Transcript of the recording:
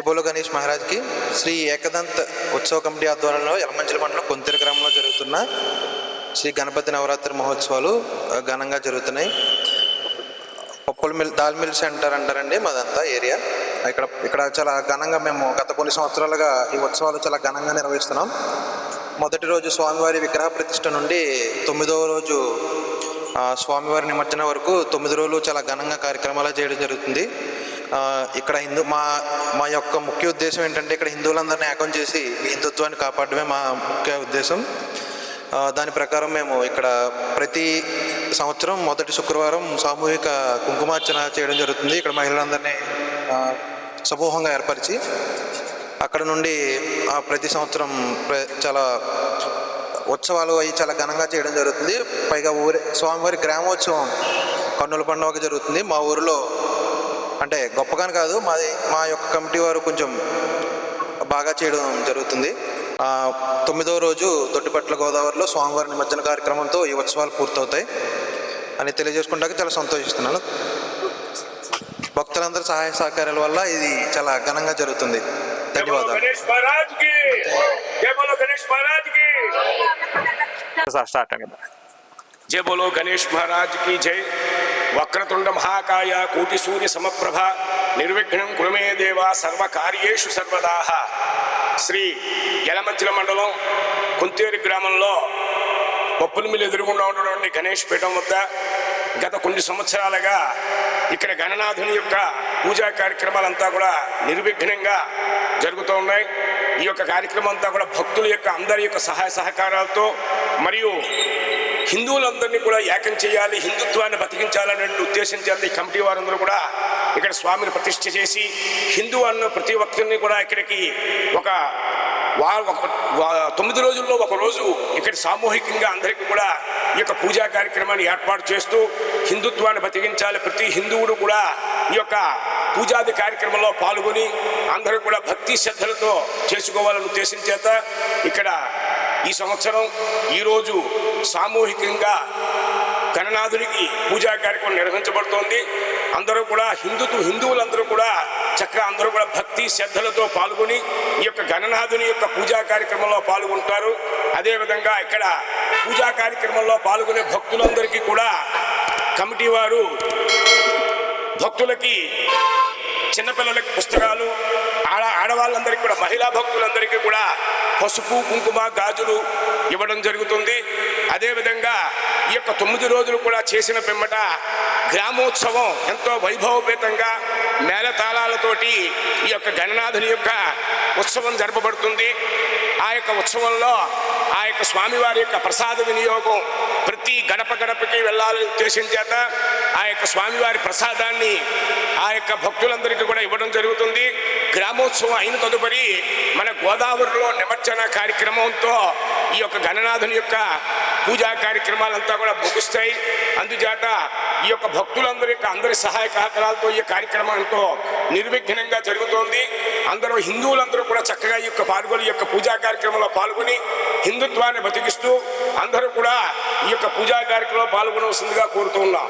జై బోలో గణేష్ మహారాజ్కి శ్రీ ఏకదంత్ ఉత్సవ కమిటీ ఆధ్వర్యంలో యలమంచిల మండలం కొంతెర గ్రామంలో జరుగుతున్న శ్రీ గణపతి నవరాత్రి మహోత్సవాలు ఘనంగా జరుగుతున్నాయి. పప్పుల మిల్ దాల్ మిల్ సెంటర్ అంటారండి మాదంతా ఏరియా. ఇక్కడ ఇక్కడ చాలా ఘనంగా మేము గత కొన్ని సంవత్సరాలుగా ఈ ఉత్సవాలు చాలా ఘనంగా నిర్వహిస్తున్నాం. మొదటి రోజు స్వామివారి విగ్రహ ప్రతిష్ట నుండి తొమ్మిదవ రోజు స్వామివారి నిమజ్జనం వరకు తొమ్మిది రోజులు చాలా ఘనంగా కార్యక్రమాలు చేయడం జరుగుతుంది. ఇక్కడ హిందూ మా మా యొక్క ముఖ్య ఉద్దేశం ఏంటంటే ఇక్కడ హిందువులందరినీ ఏకం చేసి హిందుత్వాన్ని కాపాడడమే మా ముఖ్య ఉద్దేశం. దాని ప్రకారం మేము ఇక్కడ ప్రతి సంవత్సరం మొదటి శుక్రవారం సామూహిక కుంకుమార్చన చేయడం జరుగుతుంది. ఇక్కడ మహిళలందరినీ సమూహంగా ఏర్పరిచి అక్కడ నుండి ప్రతి సంవత్సరం చాలా ఉత్సవాలు అవి చాలా ఘనంగా చేయడం జరుగుతుంది. పైగా ఊరి స్వామివారి గ్రామోత్సవం కన్నుల పండుగ జరుగుతుంది. మా ఊరిలో అంటే గొప్పగానే కాదు మాది మా యొక్క కమిటీ వారు కొంచెం బాగా చేయడం జరుగుతుంది. తొమ్మిదవ రోజు దొడ్డిపట్ల గోదావరిలో స్వామివారి నిమజ్జన కార్యక్రమంతో ఈ ఉత్సవాలు పూర్తవుతాయి. అని తెలియజేసుకుంటాక చాలా సంతోషిస్తున్నాను. భక్తులందరి సహాయ సహకారాల వల్ల ఇది చాలా ఘనంగా జరుగుతుంది. ధన్యవాదాలు. జయ బోలో గణేష్ మహారాజ్కి జై. వక్రతుండ మహాకాయ కోటి సూర్య సమప్రభ నిర్విఘ్నం కులమే దేవ సర్వకార్యేషు సర్వదాహ. శ్రీ యలమంచిల మండలం కుంతేరు గ్రామంలో పప్పులమిల్లు ఎదురుగుండా ఉన్నటువంటి గణేష్ పీఠం వద్ద గత కొన్ని సంవత్సరాలుగా ఇక్కడ గణనాథుని యొక్క పూజా కార్యక్రమాలంతా కూడా నిర్విఘ్నంగా జరుగుతూ ఉన్నాయి. ఈ యొక్క కార్యక్రమం అంతా కూడా భక్తుల యొక్క అందరి యొక్క సహాయ సహకారాలతో మరియు హిందువులందరినీ కూడా ఏకం చేయాలి హిందుత్వాన్ని బతికించాలనే ఉద్దేశం చేత ఈ కమిటీ వారందరూ కూడా ఇక్కడ స్వామిని ప్రతిష్ఠ చేసి హిందూ అన్న ప్రతి ఒక్కరిని కూడా ఇక్కడికి ఒక వా ఒక తొమ్మిది రోజుల్లో ఒక రోజు ఇక్కడ సామూహికంగా అందరికీ కూడా ఈ యొక్క పూజా కార్యక్రమాన్ని ఏర్పాటు చేస్తూ హిందుత్వాన్ని బతికించాలి. ప్రతి హిందువుడు కూడా ఈ యొక్క పూజాది కార్యక్రమంలో పాల్గొని అందరూ కూడా భక్తి శ్రద్ధలతో చేసుకోవాలని ఉద్దేశం చేత ఇక్కడ ఈ సంవత్సరం ఈరోజు సామూహికంగా గణనాథునికి పూజా కార్యక్రమం నిర్వహించబడుతోంది. అందరూ కూడా హిందుతు హిందువులందరూ కూడా చక్కగా అందరూ కూడా భక్తి శ్రద్ధలతో పాల్గొని ఈ యొక్క గణనాథుని యొక్క పూజా కార్యక్రమంలో పాల్గొంటారు. అదేవిధంగా ఇక్కడ పూజా కార్యక్రమంలో పాల్గొనే భక్తులందరికీ కూడా కమిటీ వారు భక్తులకి చిన్నపిల్లలకి పుస్తకాలు ఆడ ఆడవాళ్ళందరికీ కూడా మహిళా భక్తులందరికీ కూడా పసుపు కుంకుమ గాజులు ఇవ్వడం జరుగుతుంది. అదేవిధంగా ఈ యొక్క తొమ్మిది రోజులు కూడా చేసిన పిమ్మట గ్రామోత్సవం ఎంతో వైభవపేతంగా మేళతాళాలతోటి ఈ యొక్క గణనాథుని యొక్క ఉత్సవం జరపబడుతుంది. ఆ యొక్క ఉత్సవంలో ఆ యొక్క స్వామివారి యొక్క ప్రసాద వినియోగం ప్రతి గడప గడపకి వెళ్ళాలని ఉద్దేశం చేత ఆ యొక్క స్వామివారి ప్రసాదాన్ని యొక్క భక్తులందరికీ కూడా ఇవ్వడం జరుగుతుంది. గ్రామోత్సవం అయిన తదుపరి మన గోదావరిలో నిమజ్జన కార్యక్రమంతో ఈ యొక్క గణనాథుని యొక్క పూజా కార్యక్రమాలంతా కూడా ముగుస్తాయి. అందుచేత ఈ యొక్క భక్తులందరి యొక్క అందరి సహాయ సహకారాలతో ఈ కార్యక్రమంతో నిర్విఘ్నంగా జరుగుతోంది. అందరూ హిందువులందరూ కూడా చక్కగా ఈ యొక్క పాల్గొని ఈ యొక్క పూజా కార్యక్రమంలో పాల్గొని హిందుత్వాన్ని బతికిస్తూ అందరూ కూడా ఈ యొక్క పూజా కార్యక్రమంలో పాల్గొనవలసిందిగా కోరుతూ ఉన్నాం.